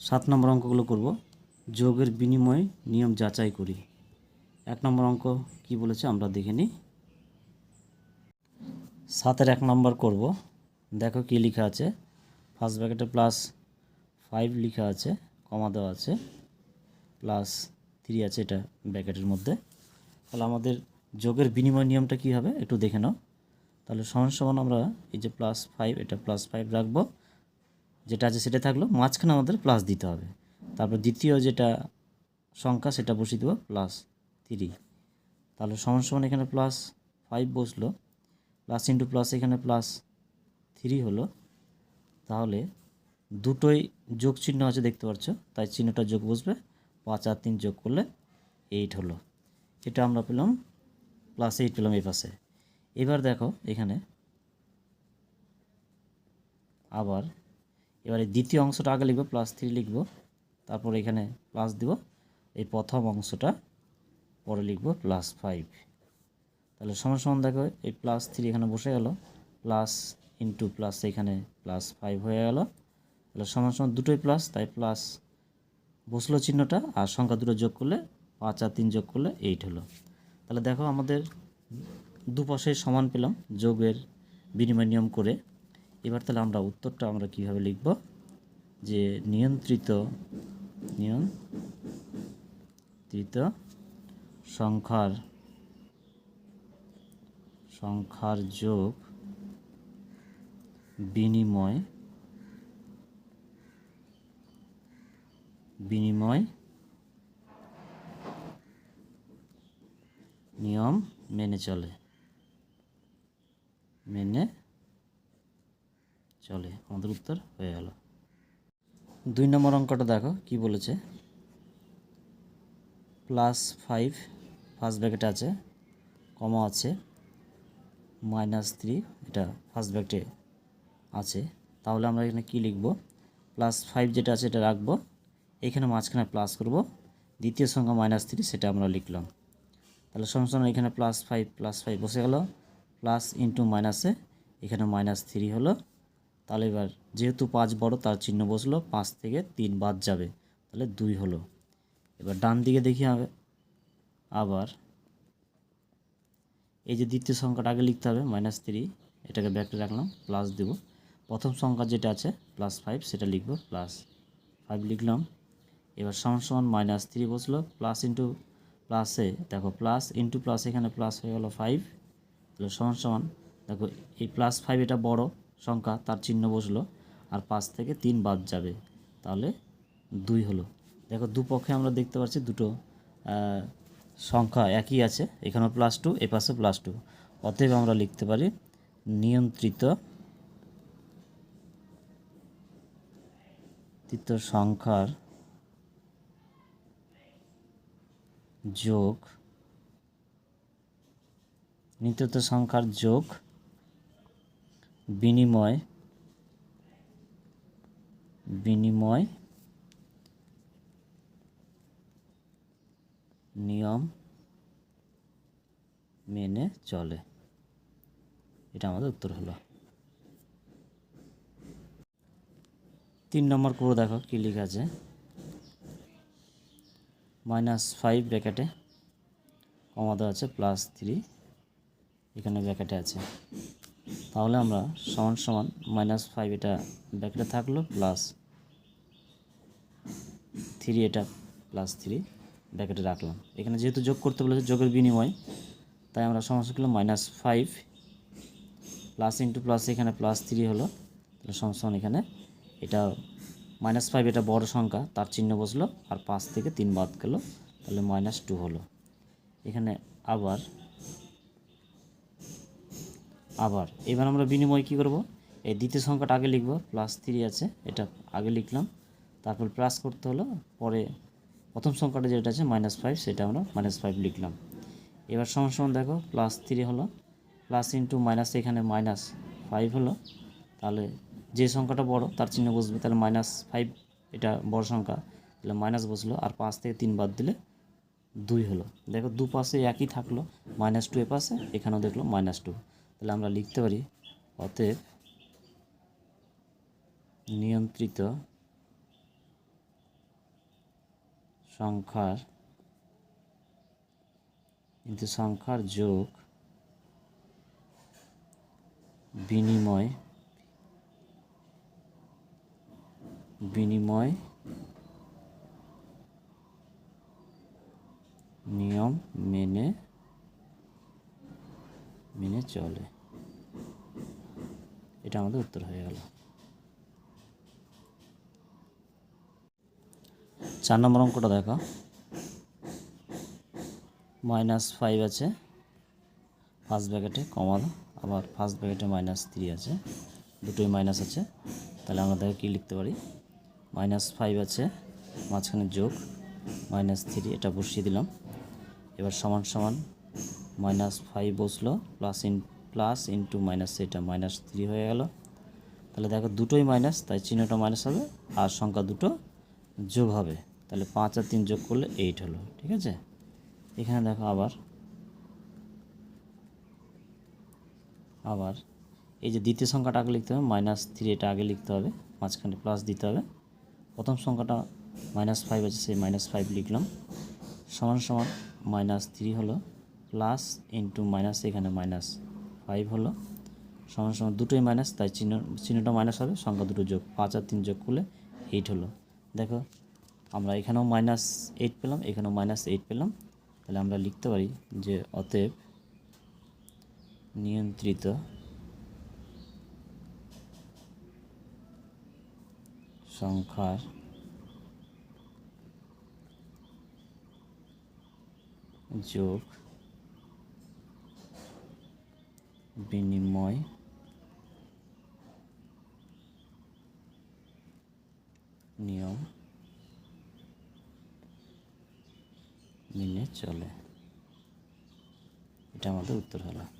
সাত নম্বর অঙ্কগুলো করব। যোগের বিনিময় নিয়ম যাচাই করি। এক নম্বর অঙ্ক কি বলেছে আমরা দেখে নিই। সাতের এক নম্বর করব। দেখো কি লেখা আছে। ফার্স্ট ব্র্যাকেটে প্লাস ফাইভ লেখা আছে, কমা দেওয়া আছে, প্লাস থ্রি আছে এটা ব্র্যাকেটের মধ্যে। তাহলে আমাদের যোগের বিনিময় নিয়মটা কী হবে একটু দেখে নাও। তাহলে সমান সমান আমরা এই যে প্লাস ফাইভ, এটা প্লাস ফাইভ রাখব। যেটা আছে সেটা থাকল, মাঝখানে আমাদের প্লাস দিতে হবে। তারপর দ্বিতীয় যেটা সংখ্যা, সেটা বসিয়ে দেবো প্লাস থ্রি তাহলে সমান সমান এখানে প্লাস ফাইভ বসল প্লাস ইন্টু প্লাস এখানে প্লাস থ্রি হলো। তাহলে দুটোই যোগ চিহ্ন আছে, দেখতে পাচ্ছ? তাই চিহ্নটা যোগ বসবে, পাঁচ আর তিন যোগ করলে এইট হলো। এটা আমরা পেলাম প্লাস এইট পেলাম এই পাশে। এবার দেখো এখানে আবার এবারে দ্বিতীয় অংশটা আগে লিখব প্লাস থ্রি লিখব, তারপর এখানে প্লাস দিব। এই প্রথম অংশটা পরে লিখব প্লাস ফাইভ তাহলে সমান সমান দেখো, এই প্লাস থ্রি এখানে বসে গেল প্লাস ইন্টু প্লাস এখানে প্লাস ফাইভ হয়ে গেল। তাহলে সমান সমান দুটোই প্লাস তাই প্লাস বসল চিহ্নটা, আর সংখ্যা দুটো যোগ করলে পাঁচ আর তিন যোগ করলে এইট হলো। তাহলে দেখো আমাদের দুপাশে সমান পেলাম, যোগের বিনিময় নিয়ম করে। এবার তাহলে আমরা উত্তরটা আমরা কীভাবে লিখব? যে নিয়ন্ত্রিত নিয়ন্ত্রিত সংখ্যার সংখ্যার যোগ বিনিময় বিনিময় নিয়ম মেনে চলে। মেনে চলে। আমাদের উত্তর হয়ে গেল। দুই নম্বর অঙ্কটা দেখো, কি বলেছে? প্লাস ফাইভ, ফার্স্ট ব্র্যাকেট আছে, কমা আছে, মাইনাস থ্রি, এটা ফার্স্ট ব্র্যাকেটে আছে। তাহলে আমরা এখানে কি লিখব? প্লাস ফাইভ যেটা আছে, এটা রাখব। এখানে মাঝখানে প্লাস করব। দ্বিতীয় সংখ্যা মাইনাস থ্রি, সেটা আমরা লিখলাম। তাহলে সমান এখানে প্লাস ফাইভ প্লাস ফাইভ বসে গেল। প্লাস ইন্টু মাইনাসে এখানে মাইনাস থ্রি হলো। তাহলে এবার যেহেতু পাঁচ বড়, তার চিহ্ন বসল, পাঁচ থেকে তিন বাদ যাবে। তাহলে দুই হলো। এবার ডান দিকে দেখি হবে আবার এই যে দ্বিতীয় সংখ্যাটা আগে লিখতে হবে মাইনাস থ্রি এটাকে ব্যাকে রাখলাম প্লাস দেব। প্রথম সংখ্যা যেটা আছে প্লাস ফাইভ সেটা লিখব প্লাস ফাইভ লিখলাম। এবার সমান সমান মাইনাস থ্রি বসল প্লাস ইন্টু প্লাসে দেখো প্লাস ইন্টু প্লাস এখানে প্লাস হয়ে গেলো ফাইভ তাহলে সমান সমান, দেখো এই প্লাস ফাইভ এটা বড় সংখ্যা তার চিহ্ন বসল, আর পাঁচ থেকে তিন বাদ যাবে। তাহলে দুই হলো। দেখো, দুপক্ষে আমরা দেখতে পাচ্ছি দুটো সংখ্যা একই আছে। এখানে প্লাস টু এ পাশে প্লাস টু অতএব আমরা লিখতে পারি নিয়ন্ত্রিত তৃতীয় সংখ্যার যোগ নিত্যত সংখ্যার যোগ বিনিময় বিনিময়, নিয়ম মেনে চলে। এটা আমাদের উত্তর হলো। তিন নম্বর করে দেখো কী লেখা আছে। মাইনাস ফাইভ ব্র্যাকেটে কমা দেওয়া আছে, প্লাস থ্রি এখানে ব্র্যাকেটে আছে। তাহলে আমরা সমান সমান মাইনাস ফাইভ এটা ব্র্যাকেটে থাকল প্লাস থ্রি এটা প্লাস থ্রি ব্যাকেটে রাখলাম। এখানে যেহেতু যোগ করতে বলেছে যোগের বিনিময়, তাই আমরা সমস্যা করলাম minus five plus into plus এখানে প্লাস থ্রি হলো। তাহলে সমান এখানে এটা মাইনাস ফাইভ এটা বড় সংখ্যা, তার চিহ্ন বসল আর পাঁচ থেকে তিন বাদ গেলো। তাহলে মাইনাস টু হলো। এখানে আবার আবার, এবার আমরা বিনিময় কী করব? এই দ্বিতীয় সংখ্যাটা আগে লিখব প্লাস থ্রি আছে, এটা আগে লিখলাম, তারপর প্লাস করতে হলো, পরে প্রথম সংখ্যাটা যেটা আছে মাইনাস ফাইভ সেটা আমরা মাইনাস ফাইভ লিখলাম। এবার সমান সমান দেখো প্লাস থ্রি হলো প্লাস ইন্টু মাইনাস এখানে মাইনাস ফাইভ হলো, তাহলে যে সংখ্যাটা বড়, তার চিহ্ন বসবে, তাহলে মাইনাস ফাইভ এটা বড় সংখ্যা, তাহলে মাইনাস বসল, আর পাঁচ থেকে তিন বাদ দিলে দুই হলো। দেখো দু পাশে একই থাকল মাইনাস টু এ পাশে, এখানেও দেখল মাইনাস টু তাহলে আমরা লিখতে পারি অতএব নিয়ন্ত্রিত সংখ্যার কিন্তু সংখ্যার যোগ বিনিময় বিনিময় নিয়ম মেনে মেনে চলে। এটা আমাদের উত্তর হয়ে গেল। চার নম্বর অঙ্কটা দেখো। মাইনাস ফাইভ আছে ফার্স্ট ব্র্যাকেটে কমা আবার ফার্স্ট ব্র্যাকেটে মাইনাস থ্রি আছে, দুটোই মাইনাস আছে। তাহলে আমরা দেখো কী লিখতে পারি? মাইনাস ফাইভ আছে, মাঝখানে যোগ মাইনাস থ্রি এটা বসিয়ে দিলাম। এবার সমান সমান মাইনাস ফাইভ বসল plus in plus into minus এটা মাইনাস থ্রি হয়ে গেল। তাহলে দেখো দুটোই মাইনাস তাই চিহ্নটা মাইনাস হবে, আর সংখ্যা দুটো যোগ হবে। তাহলে পাঁচ আর তিন যোগ করলে এইট হলো, ঠিক আছে? এখানে দেখো আবার আবার এই যে দ্বিতীয় সংখ্যাটা আগে লিখতে হবে মাইনাস থ্রি এটা আগে লিখতে হবে, মাঝখানে প্লাস দিতে হবে। প্রথম সংখ্যাটা মাইনাস ফাইভ আছে, সেই মাইনাস ফাইভ লিখলাম। সমান সমান মাইনাস থ্রি হলো প্লাস ইন্টু মাইনাস, এখানে মাইনাস ফাইভ হলো। সমান সমান দুটোই মাইনাস, তাই চিহ্ন, চিহ্নটা মাইনাস হবে, সংখ্যা দুটো যোগ পাঁচ আর তিন যোগ করলে এইট হলো। দেখো, আমরা এখানেও মাইনাস এইট পেলাম, এখানেও মাইনাস এইট পেলাম। তাহলে আমরা লিখতে পারি যে অতএব নিয়ন্ত্রিত সংখ্যার যোগ বিনিময়। নিয়ম। মেনে চলে। এটা আমাদের উত্তর হলো।